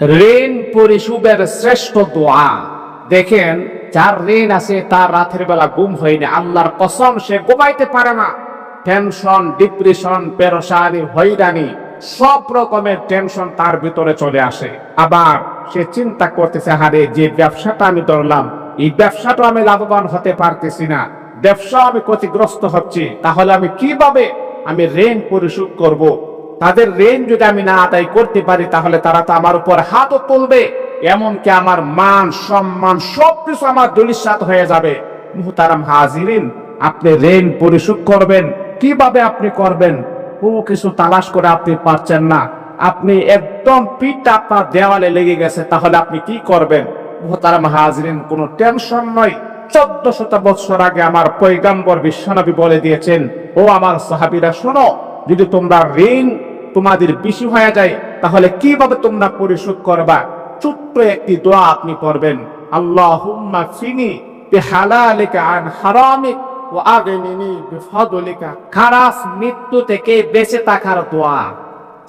ঋণ পরিশোধের শ্রেষ্ঠ দোয়া। দেখেন, যার ঋণ আছে, তার রাতের বেলা ঘুম হয়নি আল্লাহর কসম, সে ঘুমাইতে পারে না। টেনশন ডিপ্রেশন পেরোসানি হয়রানি, সব রকমের টেনশন তার ভিতরে চলে আসে। আবার সে চিন্তা করতেছে হারে যে ব্যবসাটা আমি ধরলাম, এই ব্যবসাটা আমি লাভবান হতে পারতেছি না। ব্যবসা আমি ক্ষতিগ্রস্ত হচ্ছি। তাহলে আমি কীভাবে আমি ঋণ পরিশোধ করব। তাদের ঋণ যদি আমি না আদায় করতে পারি, তাহলে তারা তো আমার উপর হাতও তুলবে, এমনকি আমার মান, সম্মান, সবকিছু আমার দলিসাত হয়ে যাবে। মুহতারাম হাজিরিন, আপনি ঋণ পরিশোধ করবেন। কীভাবে আপনি করবেন? কোনো কিছু তালাশ করে আপনি পারছেন না। আপনি একদম পিঠটা আপনার দেওয়ালে লেগে গেছে, তাহলে আপনি কি করবেন? মুহতারাম হাজিরিন, কোনো টেনশন নয়। চোদ্দ শত বৎসর আগে আমার পৈগম্বর বিশ্বনবী বলে দিয়েছেন, ও আমার সাহাবিরা, শোনো, যদি তোমরা ঋণ তোমাদের বেশি হয়ে যায়, তাহলে কীভাবে তোমরা পরিশোধ করবা? ছোট্ট একটি দোয়া আপনি করবেন আল্লাহুম্মা ফিনি বিহালালিকা মৃত্যু থেকে বেঁচে থাকার দোয়া।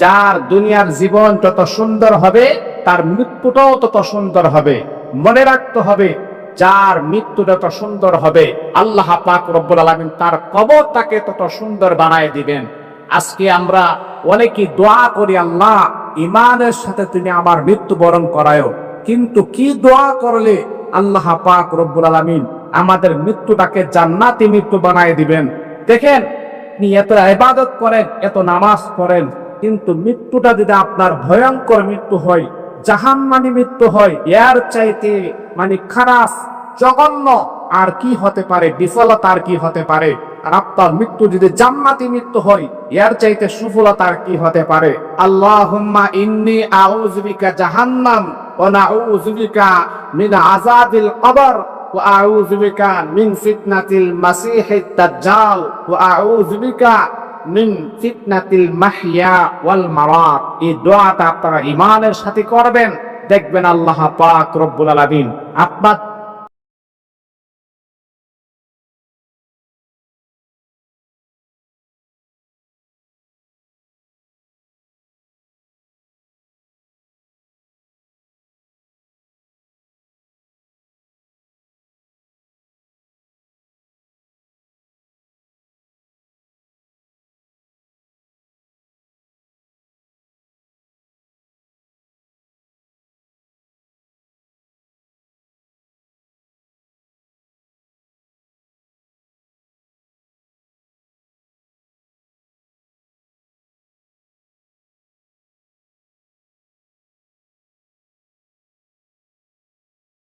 যার দুনিয়ার জীবন যত সুন্দর হবে, তার মৃত্যুটাও তত সুন্দর হবে। মনে রাখতে হবে, যার মৃত্যু যত সুন্দর হবে, আল্লাহ পাক রব্বুল আলামিন তার কবরটাকে তত সুন্দর বানায় দিবেন। আজকে আমরা অনেকে দোয়া করি, আল্লাহ ইমানের সাথে তুমি আমার মৃত্যু বরণ করায়ও। কিন্তু কি দোয়া করলে আল্লাহ পাক রব্বুল আলামিন আমাদের মৃত্যুটাকে জান্নাতি মৃত্যু বানায় দিবেন? দেখেন আপনি এত ইবাদত করেন, এত নামাজ করেন কিন্তু মৃত্যুটা যদি আপনার ভয়ঙ্কর মৃত্যু হয়, জাহান্নামী মৃত্যু হয়, এর চাইতে মানে খারাপ, জঘন্য, আর কি হতে পারে? বিফলতা আর কি হতে পারে? আর আপনার মৃত্যু যদি জান্নাতি মৃত্যু হয় ইয়ার চাইতে সুফলতা কি হতে পারে? আল্লাহুম্মা ইন্নি আউযু বিকা জাহান্নাম ওয়া মিন আযাবিল কবর ওয়াল আপনারা ইমানের সাথে করবেন। দেখবেন আল্লাহ পাক রব্বুল আলামিন আপনার